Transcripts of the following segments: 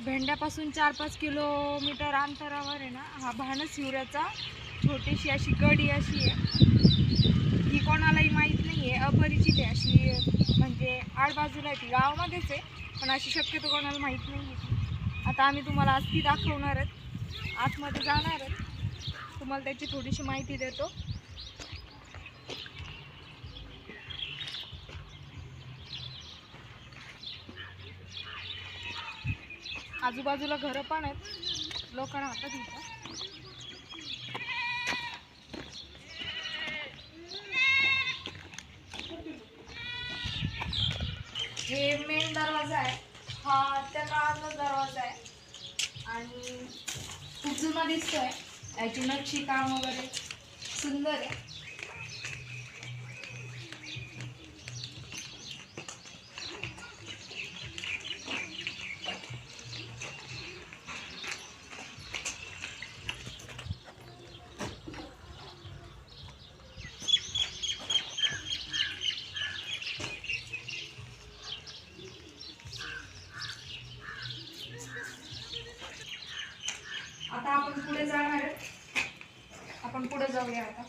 भेंड्यापासून चार पाच किलोमीटर अंतरावर आहे ना हा भानस हिवऱ्याचा. छोटीशी अशी गडी अशी आहे. ही कोणालाही माहीत नाही आहे अपरिचित आहे अशी म्हणजे आडबाजूला आहे ती गावामध्येच आहे पण अशी शक्यतो कोणाला माहीत नाही आहे. आता आम्ही तुम्हाला आज ती दाखवणार आहेत. आतमध्ये जाणार आहेत. तुम्हाला त्याची थोडीशी माहिती देतो. आजूबाजूला घरं पण आहेत. लोक राहतात इथं हे मेन दरवाजा आहे. हा त्या काळातला दरवाजा आहे. आणि खूप जुना दिसतोय. याची नक्षी काम वगैरे सुंदर आहे आता आपण पुढे जाणार आहे जाऊया आता.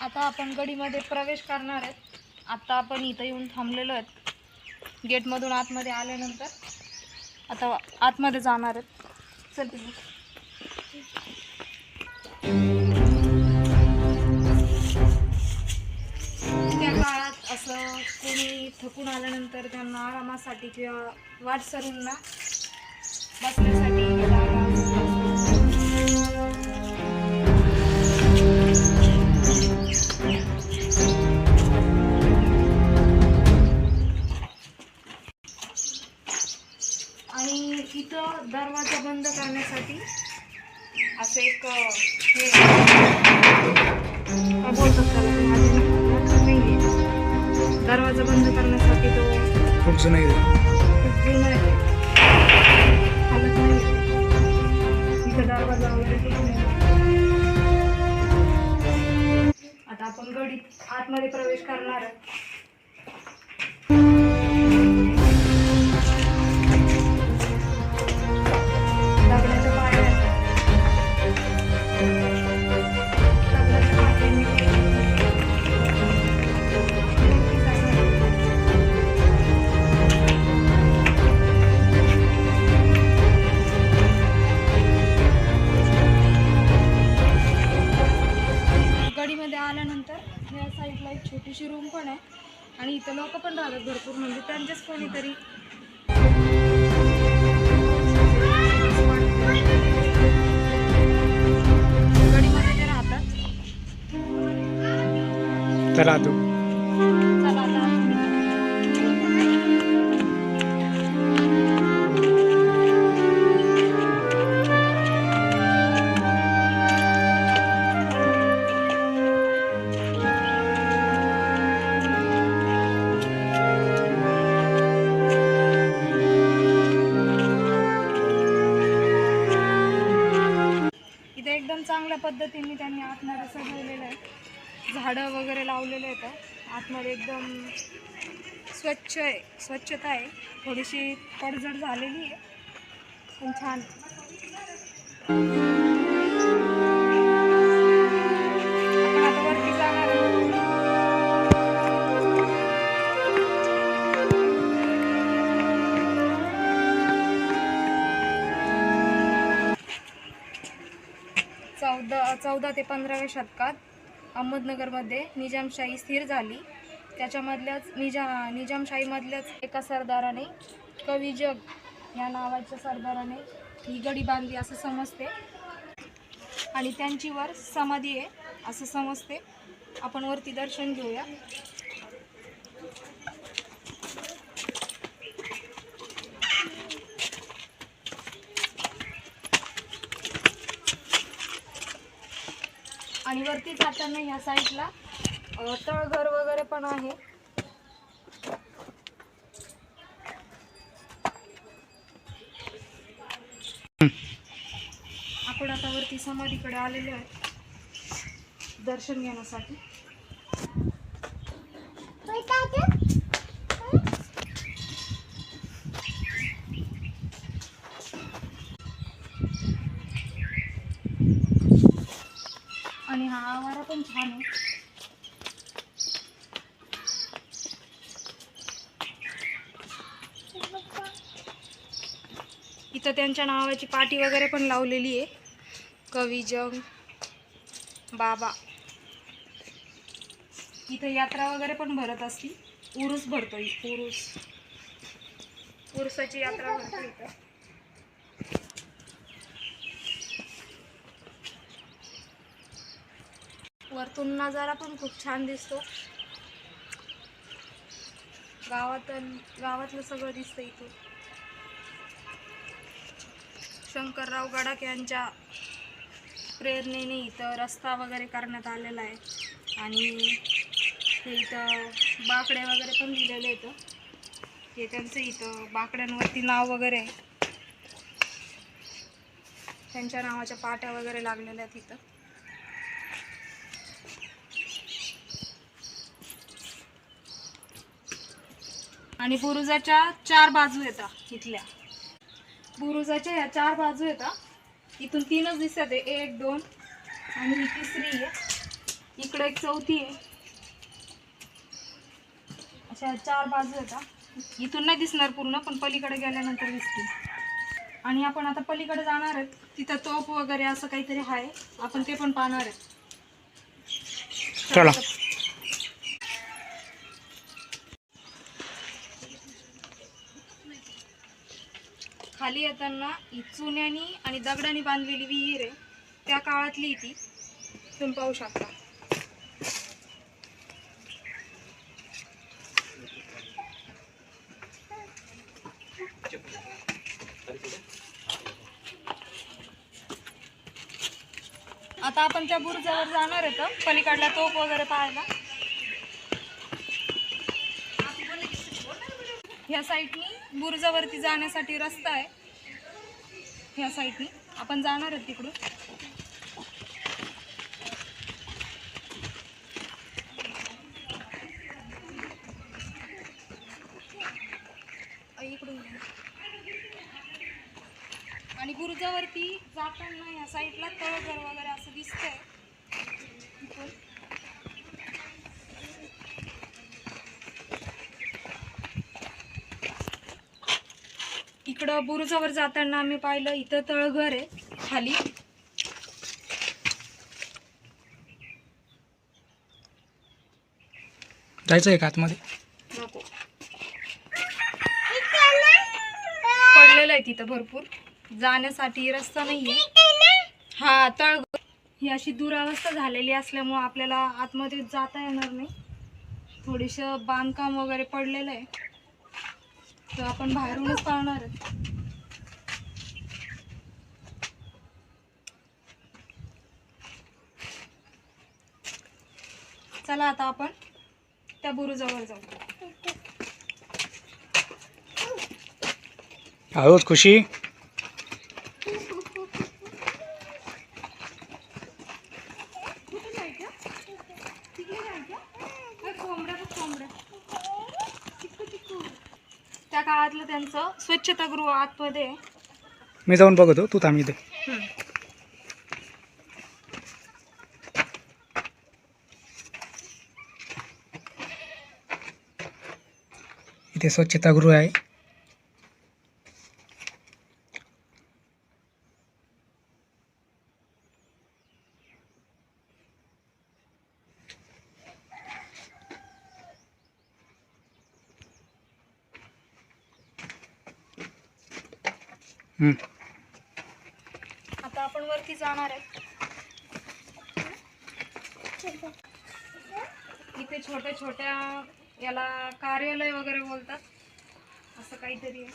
आता आपण गडीमध्ये प्रवेश करणार आहेत. आत्ता आपण इथं येऊन थांबलेलो आहेत. गेटमधून आतमध्ये आल्यानंतर आता आतमध्ये जाणार आहेत. चल त्या काळात असं कोणी थकून आल्यानंतर त्यांना आरामासाठी किंवा वाटसरूंना बसण्यासाठी इथं दरवाजा बंद करण्यासाठी असं एक हे बोलतात नाहीये. दरवाजा बंद करण्यासाठी तो खूप जुनं आहे. खूप जुना आहे. हालत नाही. इथं दरवाजा वगैरे. आता आपण गडीत आतमध्ये प्रवेश करणार आल्यानंतर या साईडला एक छोटीशी रूम पण आहे आणि इथं लोक पण राहतात भरपूर म्हणजे त्यांचेच कोणीतरी. गडीमध्ये ते राहतात. चला तू. वगैरे आतमध्ये एकदम स्वच्छ आहे. स्वच्छता आहे. थोडीशी पडझड झालेली आहे. पण छान चौदा चौदा ते पंधराव्या शतकात अहमदनगरमध्ये निजामशाही स्थिर झाली. त्याच्यामधल्याच निजा निजामशाहीमधल्याच एका सरदाराने कवी जग या नावाच्या सरदाराने ही गडी बांधली असं समजते. आणि त्यांची वर समाधी आहे असं समजते. आपण वरती दर्शन घेऊया. आणि वरती जाताना ह्या साईडला. तळघर वगैरे पण आहे. आपण आता वरती समाधीकडे आलेलो आहे. दर्शन घेण्यासाठी आणि हा आवारा पण छान आहे. इथं त्यांच्या नावाची पाटी वगैरे पण लावलेली आहे. कविजंग बाबा. इथं यात्रा वगैरे पण भरत असती उरूस भरतो इ- उरूस. उरुसाची यात्रा भरतो इथं. वरतून नजारा पण खूप छान दिसतो. गावात गावातलं सगळं दिसतं इथून. शंकरराव गडाख यांच्या प्रेरणेने इथं रस्ता वगैरे करण्यात आलेला आहे. आणि हे इथं बाकडे वगैरे पण लिहिलेले इथं हे त्यांचं इथं बाकड्यांवरती नाव वगैरे आहे. त्यांच्या नावाच्या पाट्या वगैरे लागलेल्या आहेत इथं. आणि बुरुजाच्या चार बाजू येतात इथल्या. बुरुजाच्या ह्या चार बाजू येतात इथून तीनच दिसतात आहे एक दोन आणि ही तिसरी आहे. इकडे एक चौथी आहे. अशा चार बाजू येतात इथून नाही दिसणार पूर्ण पण पलीकडे गेल्यानंतर दिसतील. आणि आपण आता पलीकडे जाणार आहेत. तिथं तोप वगैरे असं काहीतरी आहे. आपण ते पण पाहणार आहेत. चला. खाली येताना ही चुन्यानी आणि दगडाने बांधलेली विहीर आहे. त्या काळातली ती तुम्ही पाहू शकता. आता आपण त्या बुरुजावर जाणार आहे पलीकडला तोप वगैरे पाहायला. ह्या साईडनी बुरुजावरती जाण्यासाठी रस्ता आहे. ह्या साईडनी आपण जाणार आहोत तिकडून. इकडून. आणि बुरुजावरती जाताना ह्या साईडला तळघर वगैरे असं दिसतंय. बुरुजावर जाताना आम्ही पाहिलं इथं तळघर आहे खाली. जायचं आहे का आतमध्ये? नको. पडलेलं आहे तिथं भरपूर. जाण्यासाठी रस्ता नाहीये. हा तळघर. ही अशी दुरावस्था झालेली असल्यामुळं आपल्याला आतमध्ये जाता येणार नाही. थोडीसं बांधकाम वगैरे पडलेलं आहे. तर आपण बाहेरूनच पाहणार चला आता आपण त्या बुरुजावर जाऊ. आहोत खुशी कुठे जायचं तिकडे जायचं अरे कोंबड्या बघ कोंबड्या चिक्कू चिक्कू त्या काळातलं त्यांचं स्वच्छतागृह आतमध्ये आहे. मी जाऊन बघतो तू थांब इथे. इथे स्वच्छतागृह आहे. आता आपण वरती जाणार आहे. इथे छोट्या छोट्या याला कार्यालय वगैरे बोलतात. असं काहीतरी आहे.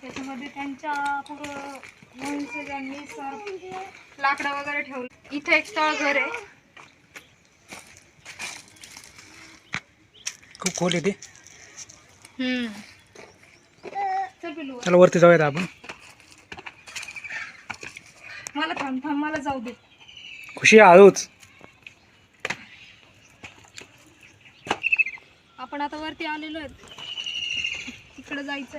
त्याच्यामध्ये त्यांच्या पुढं त्यांनी सर लाकडं वगैरे ठेवलं इथे एक स्थळ घर आहे. खूप खोल येते पिलू चला वरती जाऊयात आपण. मला थांब थांब मला जाऊ दे. खुशी आळूच आपण आता वरती आलेलो आहेत. तिकडे जायचं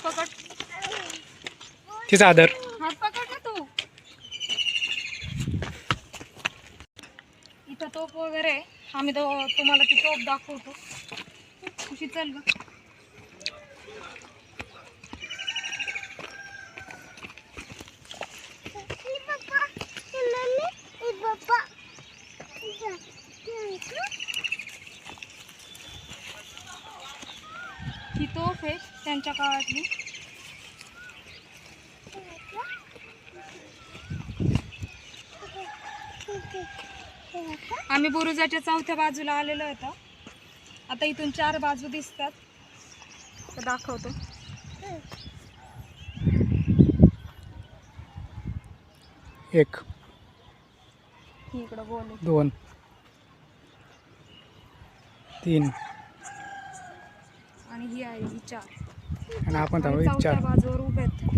हात पकड तिचा आदर. हात पकड ना तू. इथं तोप वगैरे. आम्ही तो तुम्हाला ती तोप दाखवतो. खुशी चल ग ही तोफ आहे त्यांच्या काळातली. आम्ही बुरुजाच्या चौथ्या बाजूला आलेलो होतो. आता इथून चार बाजू दिसतात. तर दाखवतो. एक. इकडं गोल. दोन. तीन. आणि ही आहे ही चार. आणि आपण थांबू चौथ्या चार. बाजूवर उभे आहेत.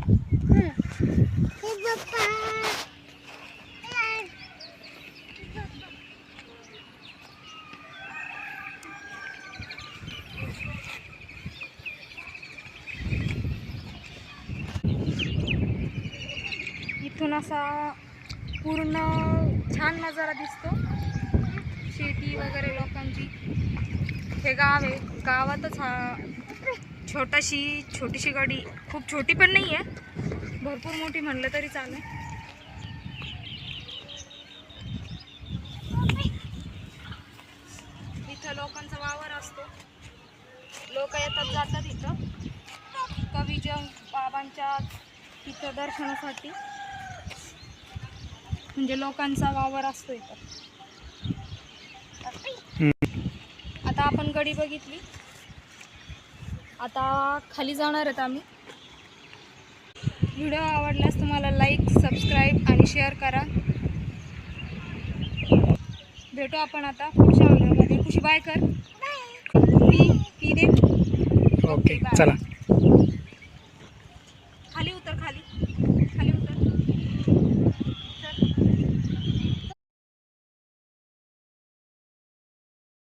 इथून असा पूर्ण छान नजारा दिसतो. शेती वगैरे लोकांची. हे गाव आहे. गावातच हा छोटाशी छोटीशी गाडी खूप छोटी पण नाही आहे भरपूर मोठी म्हणलं तरी चालेल. इथं लोकांचा वावर असतो. लोक येतात जातात इथं. कविजन बाबांच्या तिथं दर्शनासाठी. म्हणजे लोकांचा वावर असतो इथं. आता आपण गडी बघितली. आता खाली जाणार आहेत आम्ही. व्हिडिओ आवडल्यास तुम्हाला लाईक सबस्क्राईब आणि शेअर करा. भेटू आपण आता पुढच्या व्हिडिओमध्ये. खुशी बाय कर. दे. ओके. चला.